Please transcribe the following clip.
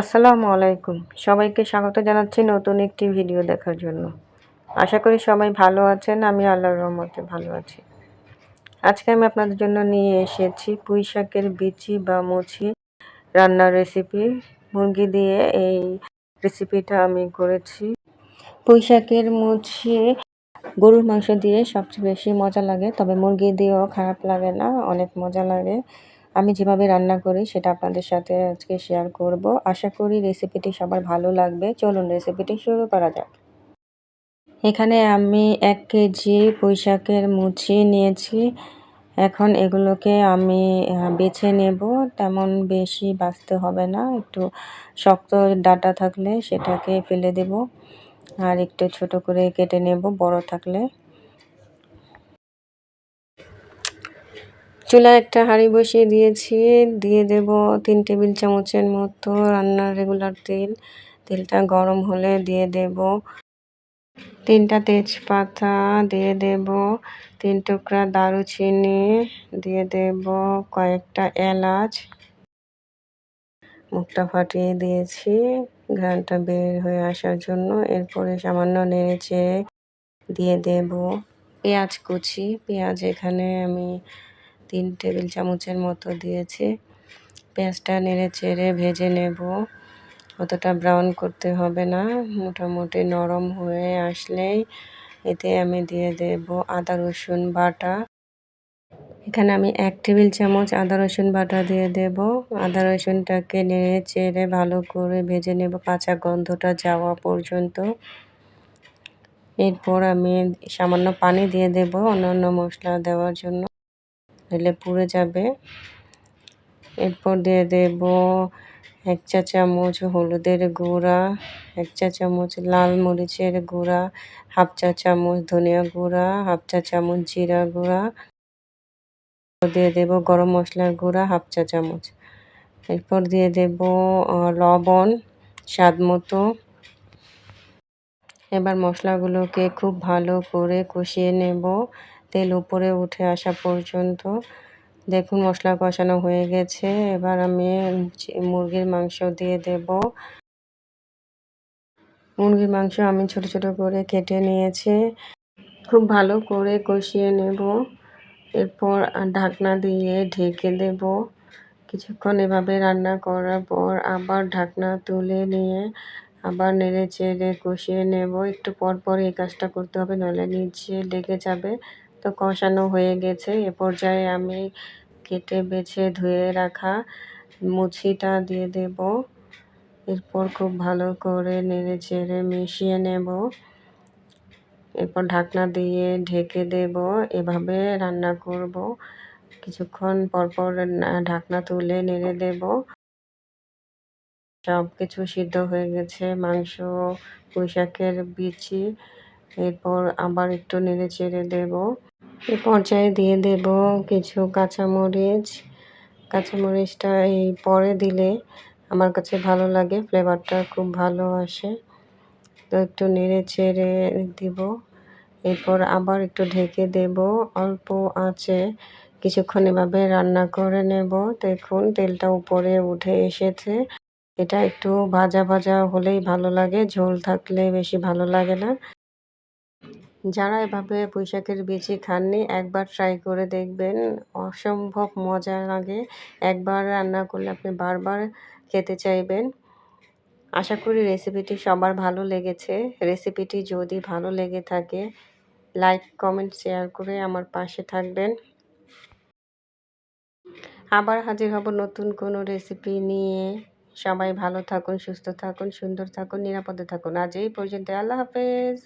আসসালামু আলাইকুম। সবাইকে স্বাগত জানাচ্ছি নতুন একটি ভিডিও দেখার জন্য। আশা করি সবাই ভালো আছেন, আমি আল্লাহর রহমতে ভালো আছি। আজকে আমি আপনাদের জন্য নিয়ে এসেছি পুঁই শাকের বিচি বা মুছি রান্নার রেসিপি মুরগি দিয়ে এই রেসিপিটা আমি করেছি। পুঁই শাকের মুছি গরুর মাংস দিয়ে সবচেয়ে বেশি মজা লাগে, তবে মুরগি দিয়েও খারাপ লাগে না, অনেক মজা লাগে। আমি যেভাবে রান্না করি, সেটা আপনাদের সাথে আজকে শেয়ার করব। আশা করি রেসিপিটি সবার ভালো লাগবে। চলুন রেসিপিটি শুরু করা যাক। এখানে আমি এক কেজি পুঁইশাকের মুছি নিয়েছি। এখন এগুলোকে আমি বেছে নেব। তেমন বেশি বাঁচতে হবে না। একটু শক্ত ডাটা থাকলে সেটাকে ফেলে দেব। আর একটু ছোট করে কেটে নেব, বড় থাকলে। চুলা একটা হাঁড়ি বসিয়ে দিয়েছি। দিয়ে দেব তিন টেবিল চামচের মতো রান্নার রেগুলার তেল। তেলটা গরম হলে দিয়ে দেব তিনটা তেজপাতা। দিয়ে দেব তিন টুকরা দারুচিনি। দিয়ে দেব কয়েকটা এলাচ। মুখটা ফাটিয়ে দিয়েছি। ঘ্রানটা বের হয়ে আসার জন্য এরপরে সামান্য নেড়ে চেড়ে দিয়ে দেব পেঁয়াজ কুচি। পেঁয়াজ এখানে আমি তিন টেবিল চামচের মতো দিয়েছি। পেঁয়াজটা নেড়ে চেড়ে ভেজে নেব। অতটা ব্রাউন করতে হবে না, মোটামুটি নরম হয়ে আসলেই এতে আমি দিয়ে দেব আদা, রসুন বাটা। এখানে আমি এক টেবিল চামচ আদা, রসুন বাটা দিয়ে দেব। আদা, রসুনটাকে নেড়ে চেড়ে ভালো করে ভেজে নেব কাঁচা গন্ধটা যাওয়া পর্যন্ত। এরপর আমি সামান্য পানি দিয়ে দেব অন্যান্য মশলা দেওয়ার জন্য। দিলে পুড়ে যাবে। এরপর দিয়ে দেব এক চা চামচ হলুদের গুঁড়া, এক চা চামচ লাল মরিচের গুঁড়া, হাফ চা চামচ ধনিয়া গুঁড়া, হাফ চা চামচ জিরা গুঁড়া। দিয়ে দেব গরম মশলার গুঁড়া, হাফ চা চামচ। এরপর দিয়ে দেব লবণ স্বাদ মতো। এবার মশলাগুলোকে খুব ভালো করে কষিয়ে নেব। তেল উপরে উঠে আসা পর্যন্ত। দেখুন মশলা কষানো হয়ে গেছে। এবার আমি মুরগির মাংস দিয়ে দেব। মুরগির মাংস আমি ছোট ছোট করে কেটে নিয়েছি। খুব ভালো করে কষিয়ে নেব। এরপর ঢাকনা দিয়ে ঢেকে দেব। কিছুক্ষণ এভাবে রান্না করার পর আবার ঢাকনা তুলে নিয়ে আবার নেড়ে চেড়ে কষিয়ে নেব। একটু পর পর এই কাজটা করতে হবে, নইলে নিচে লেগে যাবে। তো কষানো হয়ে গেছে। এ পর্যায়ে আমি কেটে বেছে ধুয়ে রাখা মুছিটা দিয়ে দেব। এরপর খুব ভালো করে নেড়ে চেড়ে মিশিয়ে নেব। এরপর ঢাকনা দিয়ে ঢেকে দেব। এভাবে রান্না করব। কিছুক্ষণ পরপর ঢাকনা তুলে নেড়ে দেব। সব কিছু সিদ্ধ হয়ে গেছে। মাংস, পুঁইশাকের বিচি এরপর আবার একটু নেড়ে চেড়ে দেব। এ পর্যায়ে দিয়ে দেব কিছু কাঁচামরিচ। কাঁচামরিচটা এই পরে দিলে আমার কাছে ভালো লাগে, ফ্লেভারটা খুব ভালো আসে। তো একটু নেড়ে চেড়ে দিব। এরপর আবার একটু ঢেকে দেব। অল্প আছে কিছুক্ষণ এভাবে রান্না করে নেব। দেখুন তেলটা উপরে উঠে এসেছে। এটা একটু ভাজা ভাজা হলেই ভালো লাগে, ঝোল থাকলে বেশি ভালো লাগে না। যারা এভাবে পুঁইশাকের বিচি খাননি, একবার ট্রাই করে দেখবেন। অসম্ভব মজা লাগে। একবার রান্না করলে আপনি বারবার খেতে চাইবেন। আশা করি রেসিপিটি সবার ভালো লেগেছে। রেসিপিটি যদি ভালো লেগে থাকে লাইক কমেন্ট শেয়ার করে আমার পাশে থাকবেন। আবার হাজির হব নতুন কোনো রেসিপি নিয়ে। সবাই ভালো থাকুন, সুস্থ থাকুন, সুন্দর থাকুন, নিরাপদে থাকুন। আজ এই পর্যন্ত আল্লাহ হাফেজ।